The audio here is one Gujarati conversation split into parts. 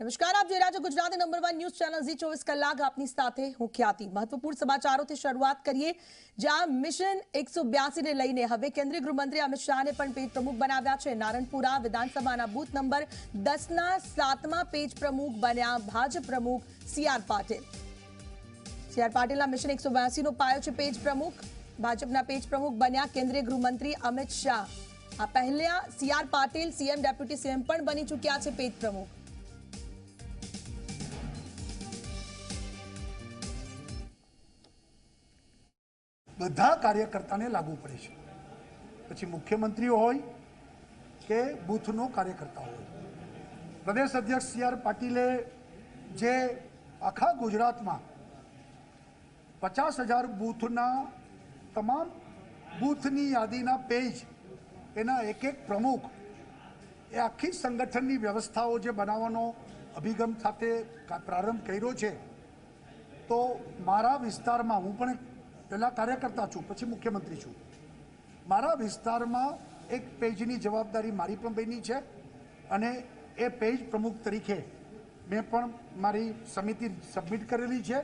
નમસ્કાર, આપ જોઈ રહ્યા છો Gujarati number one news channel Zee ચોવીસ કલાક. આપની સાથે હું ખ્યાતિ. મહત્વપૂર્ણ સમાચારોથી શરૂઆત કરીએ, જ્યાં મિશન એકસો ને લઈને હવે કેન્દ્રીય ગૃહમંત્રી અમિત શાહને પણ પેજ પ્રમુખ બનાવ્યા છે. નારણપુરા વિધાનસભાના બૂથ નંબર દસના સાતમા પેજ પ્રમુખ બન્યા ભાજપ પ્રમુખ C R Patil. C R પાટીલના mission એકસો નો પાયો છે પેજ પ્રમુખ. ભાજપના પેજ પ્રમુખ બન્યા કેન્દ્રીય ગૃહમંત્રી અમિત શાહ. આ પહેલા C R Patil, CM, deputy CM પણ બની ચૂક્યા છે પેજ પ્રમુખ. બધા કાર્યકર્તાને લાગુ પડે છે. પછી મુખ્યમંત્રીઓ હોય કે બૂથનો કાર્યકર્તા હોય. પ્રદેશ અધ્યક્ષ સી આર પાટીલે જે આખા ગુજરાતમાં પચાસ હજાર બૂથના તમામ બૂથની યાદીના પેજ, એના એક એક પ્રમુખ એ આખી સંગઠનની વ્યવસ્થાઓ જે બનાવવાનો અભિગમ સાથે પ્રારંભ કર્યો છે, તો મારા વિસ્તારમાં હું પણ પહેલાં કાર્યકર્તા છું, પછી મુખ્યમંત્રી છું. મારા વિસ્તારમાં એક પેજની જવાબદારી મારી પણ બની છે અને એ પેજ પ્રમુખ તરીકે મેં પણ મારી સમિતિ સબમિટ કરેલી છે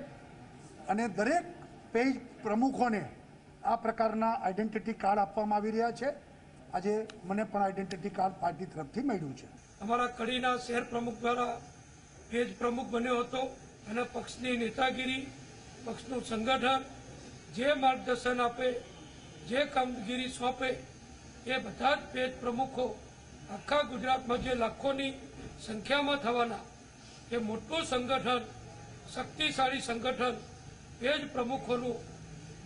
અને દરેક પેજ પ્રમુખોને આ પ્રકારના આઈડેન્ટિટી કાર્ડ આપવામાં આવી રહ્યા છે. આજે મને પણ આઈડેન્ટિટી કાર્ડ પાર્ટી તરફથી મળ્યું છે. અમારા કડીના શહેર પ્રમુખ દ્વારા પેજ પ્રમુખ બન્યો હતો. અને પક્ષની નેતાગીરી, પક્ષનું સંગઠન જે માર્ગદર્શન આપે, જે કામગીરી સોંપે, એ બધા જ પેજ પ્રમુખો આખા ગુજરાતમાં જે લાખોની સંખ્યામાં થવાના, એ મોટું સંગઠન, શક્તિશાળી સંગઠન પેજ પ્રમુખોનું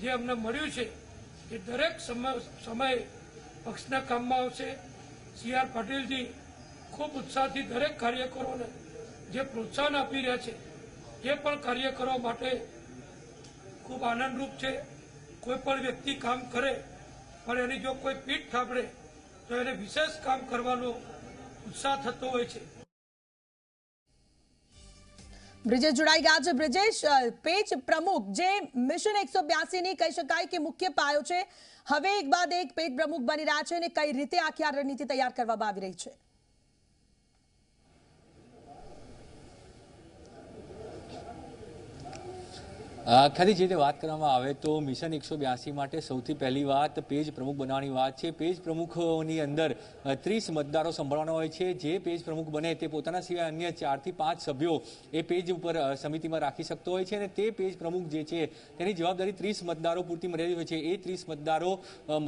જે અમને મળ્યું છે, એ દરેક સમય- પક્ષના કામમાં આવશે. સી આર પાટીલજી ખૂબ ઉત્સાહથી દરેક કાર્યકરોને જે પ્રોત્સાહન આપી રહ્યા છે, એ પણ કાર્યકરો માટે ખૂબ આનંદરૂપ છે. કોઈ પણ વ્યક્તિ કામ કરે, પણ એની જો કોઈ પીઠ થાપડે તો એને વિશેષ કામ કરવાનો ઉત્સાહ થતો હોય છે. બ્રિજેશ જોડાઈ ગયા છે. બ્રિજેશ પેજ પ્રમુખ, જે મિશન એકસો ની કહી શકાય કે મુખ્ય પાયો છે, હવે એક બાદ એક પેજ પ્રમુખ બની રહ્યા છે અને કઈ રીતે આખી આ રણનીતિ તૈયાર કરવામાં આવી રહી છે? ખાલી જે રીતે વાત કરવામાં આવે તો મિશન એકસો બ્યાસી માટે સૌથી પહેલી વાત પેજ પ્રમુખ બનાવવાની વાત છે. પેજ પ્રમુખોની અંદર ત્રીસ મતદારો સંભાળવાના હોય છે. જે પેજ પ્રમુખ બને તે પોતાના સિવાય અન્ય ચારથી પાંચ સભ્યો એ પેજ ઉપર સમિતિમાં રાખી શકતો હોય છે અને તે પેજ પ્રમુખ જે છે તેની જવાબદારી ત્રીસ મતદારો પૂરતી મર્યાદિત હોય છે. એ ત્રીસ મતદારો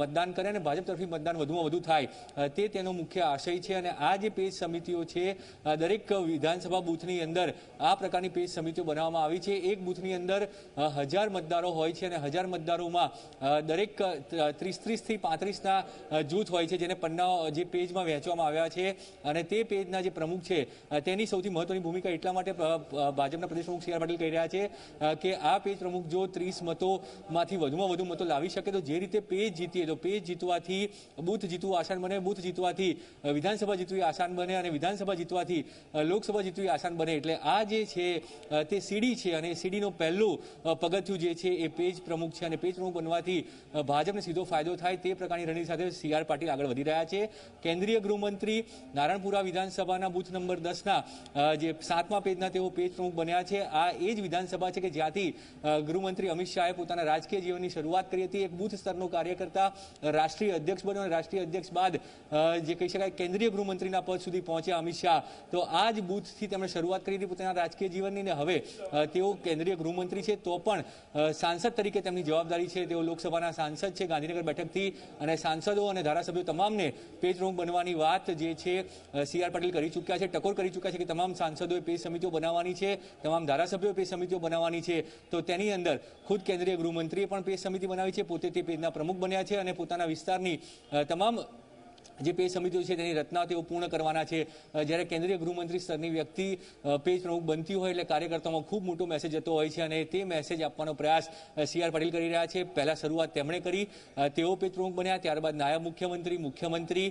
મતદાન કરે અને ભાજપ તરફી મતદાન વધુમાં વધુ થાય. તે તેનો મુખ્ય આશય છે અને આ જે પેજ સમિતિઓ છે દરેક વિધાનસભા બૂથની અંદર આ પ્રકારની પેજ સમિતિઓ બનાવવામાં આવી છે. એક બૂથની અંદર હજાર મતદારો હોય છે અને હજાર મતદારોમાં દરેક ત્રીસ ત્રીસથી પાંત્રીસના જૂથ હોય છે જેને પન્ના જે પેજમાં વહેંચવામાં આવ્યા છે અને તે પેજના જે પ્રમુખ છે તેની સૌથી મહત્વની ભૂમિકા એટલા માટે ભાજપના પ્રદેશ પ્રમુખ સી આર પાટીલ કહી રહ્યા છે કે આ પેજ પ્રમુખ જો ત્રીસ મતોમાંથી વધુમાં વધુ મતો લાવી શકે તો જે રીતે પેજ જીતીએ, તો પેજ જીતવાથી બૂથ જીતવું આસાન બને, બૂથ જીતવાથી વિધાનસભા જીતવી આસાન બને અને વિધાનસભા જીતવાથી લોકસભા જીતવી આસાન બને. એટલે આ જે છે તે સીડી છે અને સીડીનો પહેલું પગથિયું જે છે એ પેજ પ્રમુખ છે અને પેજ પ્રમુખ બનવાથી ભાજપને સીધો ફાયદો થાય તે પ્રકારની રણનીતિ સાથે સી આર પાટીલ આગળ વધી રહ્યા છે. કેન્દ્રીય ગૃહમંત્રી નારણપુરા વિધાનસભાના બૂથ નંબર દસના જે સાતમા પેજના તેઓ પેજ પ્રમુખ બન્યા છે. આ એ જ વિધાનસભા છે કે જ્યાંથી ગૃહમંત્રી અમિત શાહે પોતાના રાજકીય જીવનની શરૂઆત કરી હતી. એક બૂથ સ્તરનો કાર્યકર્તા રાષ્ટ્રીય અધ્યક્ષ બન્યો અને રાષ્ટ્રીય અધ્યક્ષ બાદ જે કહી શકાય કેન્દ્રીય ગૃહમંત્રીના પદ સુધી પહોંચ્યા અમિત શાહ. તો આ જ બુથથી તેમણે શરૂઆત કરી હતી પોતાના રાજકીય જીવનની અને હવે તેઓ કેન્દ્રીય ગૃહમંત્રી છે. તો પણ સાંસદ તરીકે તેમની જવાબદારી છે, તેઓ લોકસભાના સાંસદ છે, ગાંધીનગર બેઠકથી, અને સાંસદો અને ધારાસભ્યો તમામને પેજ રૂમ બનવાની વાત જે છે સી આર પાટીલ કરી ચૂક્યા છે, ટકોર કરી ચૂક્યા છે કે તમામ સાંસદોએ પેજ સમિતિઓ બનાવવાની છે, તમામ ધારાસભ્યોએ પેજ સમિતિઓ બનાવવાની છે. તો તેની અંદર ખુદ કેન્દ્રીય ગૃહમંત્રીએ પણ પેજ સમિતિ બનાવી છે, પોતે તે પેજના પ્રમુખ બન્યા છે અને પોતાના વિસ્તારની તમામ જે પેજ સમિતિઓ છે તેની રચના તેઓ પૂર્ણ કરવાના છે. જ્યારે કેન્દ્રીય ગૃહમંત્રી સ્તરની વ્યક્તિ પેજ પ્રમુખ બનતી હોય એટલે કાર્યકર્તાઓમાં ખૂબ મોટો મેસેજ જતો હોય છે અને તે મેસેજ આપવાનો પ્રયાસ સી આર પાટીલ કરી રહ્યા છે. પહેલાં શરૂઆત તેમણે કરી. તેઓ પેજ પ્રમુખ બન્યા, ત્યારબાદ નાયબ મુખ્યમંત્રી મુખ્યમંત્રી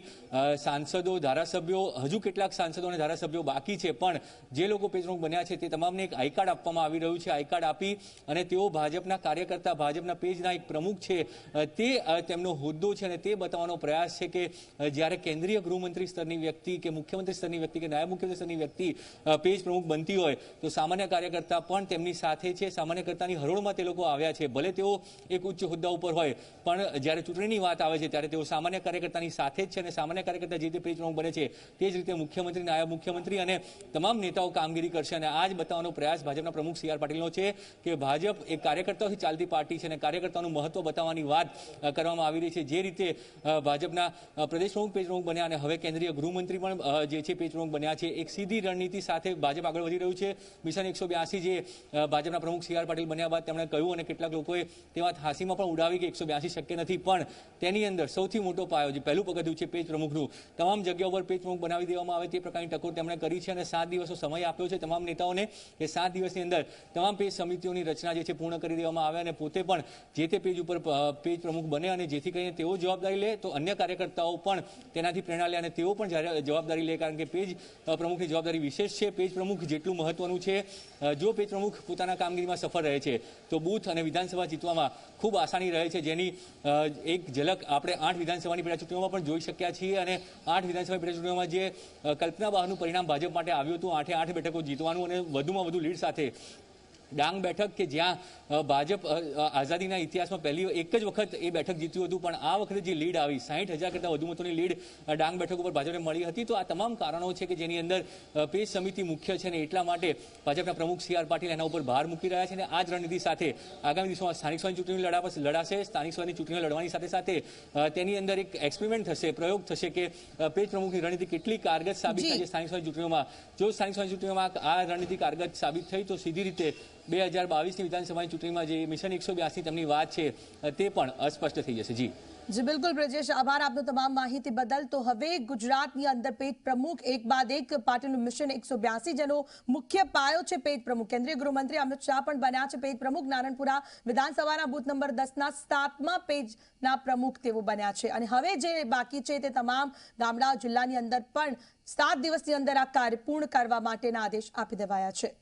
સાંસદો, ધારાસભ્યો, હજુ કેટલાક સાંસદો અને ધારાસભ્યો બાકી છે. પણ જે લોકો પેજ પ્રમુખ બન્યા છે તે તમામને એક આઈ કાર્ડ આપવામાં આવી રહ્યું છે. આઈ કાર્ડ આપી અને તેઓ ભાજપના કાર્યકર્તા, ભાજપના પેજના એક પ્રમુખ છે. તે તેમનો હોદ્દો છે અને તે બતાવવાનો પ્રયાસ છે કે જ્યારે કેન્દ્રીય ગૃહમંત્રી સ્તરની વ્યક્તિ કે મુખ્યમંત્રી સ્તરની વ્યક્તિ કે નાયબ મુખ્યમંત્રી સ્તરની વ્યક્તિ પેજ પ્રમુખ બનતી હોય, તો સામાન્ય કાર્યકર્તા પણ તેમની સાથે છે. સામાન્ય કરતાની હરોળમાં તે લોકો આવ્યા છે. ભલે તેઓ એક ઉચ્ચ હોદ્દા ઉપર હોય, પણ જ્યારે ચૂંટણીની વાત આવે છે, ત્યારે તેઓ સામાન્ય કાર્યકર્તાની સાથે જ છે અને સામાન્ય કાર્યકર્તા જે રીતે પેજ પ્રમુખ બને છે, તે જ રીતે મુખ્યમંત્રી, નાયબ મુખ્યમંત્રી અને તમામ નેતાઓ કામગીરી કરશે. અને આ જ બતાવવાનો પ્રયાસ ભાજપના પ્રમુખ સી આર પાટીલનો છે કે ભાજપ એ કાર્યકર્તાઓથી ચાલતી પાર્ટી છે અને કાર્યકર્તાઓનું મહત્વ બતાવવાની વાત કરવામાં આવી રહી છે. જે રીતે ભાજપના પ્રદેશ પેજ પ્રમુખ બન્યા અને હવે કેન્દ્રીય ગૃહમંત્રી પણ જે છે પ્રમુખ બન્યા છે. એક સીધી રણનીતિ સાથે ભાજપ આગળ વધી રહ્યું છે. મિશન એકસો બ્યાસી જે ભાજપના પ્રમુખ સી પાટીલ બન્યા બાદ તેમણે કહ્યું અને કેટલાક લોકોએ તે વાત હાંસીમાં પણ ઉડાવી કે એકસો બ્યાસી શક્ય નથી. પણ તેની અંદર સૌથી મોટો પાયો જે પહેલું પગથિયું છે પેજ પ્રમુખનું તમામ જગ્યા ઉપર પેજ પ્રમુખ બનાવી દેવામાં આવે તે પ્રકારની ટકોર તેમણે કરી છે અને સાત દિવસનો સમય આપ્યો છે તમામ નેતાઓને કે સાત દિવસની અંદર તમામ પેજ સમિતિઓની રચના જે છે પૂર્ણ કરી દેવામાં આવે અને પોતે પણ જે તે પેજ ઉપર પેજ પ્રમુખ બને અને જેથી કરીને તેઓ જવાબદારી લે તો અન્ય કાર્યકર્તાઓ પણ તેનાથી પ્રેરણા લે અને તેઓ પણ જ્યારે જવાબદારી લે, કારણ કે પેજ પ્રમુખની જવાબદારી વિશેષ છે. પેજ પ્રમુખ જેટલું મહત્વનું છે જો પેજ પ્રમુખ પોતાના કામગીરીમાં સફળ રહે છે, તો બૂથ અને વિધાનસભા જીતવામાં ખૂબ આસાની રહે છે. જેની એક ઝલક આપણે આઠ વિધાનસભાની પેટાચૂંટણીઓમાં પણ જોઈ શક્યા છીએ અને આઠ વિધાનસભા પેટાચૂંટણીઓમાં જે કલ્પના બહારનું પરિણામ ભાજપ માટે આવ્યું હતું, આઠે આઠ બેઠકો જીતવાનું અને વધુમાં વધુ લીડ સાથે ડાંગ બેઠક કે જ્યાં ભાજપ આઝાદીના ઇતિહાસમાં પહેલી એક જ વખત એ બેઠક જીત્યું હતું પણ આ વખતે જે લીડ આવી સાહીઠ હજાર કરતાં વધુ મતોની લીડ ડાંગ બેઠક ઉપર ભાજપને મળી હતી. તો આ તમામ કારણો છે કે જેની અંદર પેજ સમિતિ મુખ્ય છે અને એટલા માટે ભાજપના પ્રમુખ સી આર પાટીલ એના ઉપર ભાર મૂકી રહ્યા છે અને આ જ રણનીતિ સાથે આગામી દિવસોમાં સ્થાનિક સ્વયં ચૂંટણી લડાશે લડાશે. સ્થાનિક સ્વયંની ચૂંટણીઓ લડવાની સાથે સાથે તેની અંદર એક એક્સપેરિમેન્ટ થશે પ્રયોગ થશે કે પેજ પ્રમુખની રણનીતિ કેટલી કારગત સાબિત થાય છે સ્થાનિક સ્વયં ચૂંટણીઓમાં. જો સ્થાનિક સ્વયં ચૂંટણીઓમાં આ રણનીતિ કારગત સાબિત થઈ તો સીધી રીતે બે હજાર બાવીસની વિધાનસભાની ચૂંટણીમાં જે મિશન એકસો બ્યાસી તેમની વાત છે તે પણ અસ્પષ્ટ થઈ જશે. જી. જી, બિલકુલ બ્રજેશ, આભાર આપનો તમામ માહિતી બદલ. તો હવે ગુજરાતની અંદર પેજ પ્રમુખ, એક બાદ એક પાર્ટીનું મિશન એકસો બ્યાસી જેનો મુખ્ય પાયો છે પેજ પ્રમુખ. કેન્દ્રીય ગૃહમંત્રી અમિત શાહ પણ બન્યા છે પેજ પ્રમુખ. નારણપુરા વિધાનસભાના બૂથ નંબર દસના સાતમા પેજના પ્રમુખ તેઓ બન્યા છે. અને હવે જે બાકી છે તે તમામ ગામડા જિલ્લાની અંદર પણ સાત દિવસની અંદર આ કાર્ય પૂર્ણ કરવા માટેના આદેશ આપી દેવાયા છે.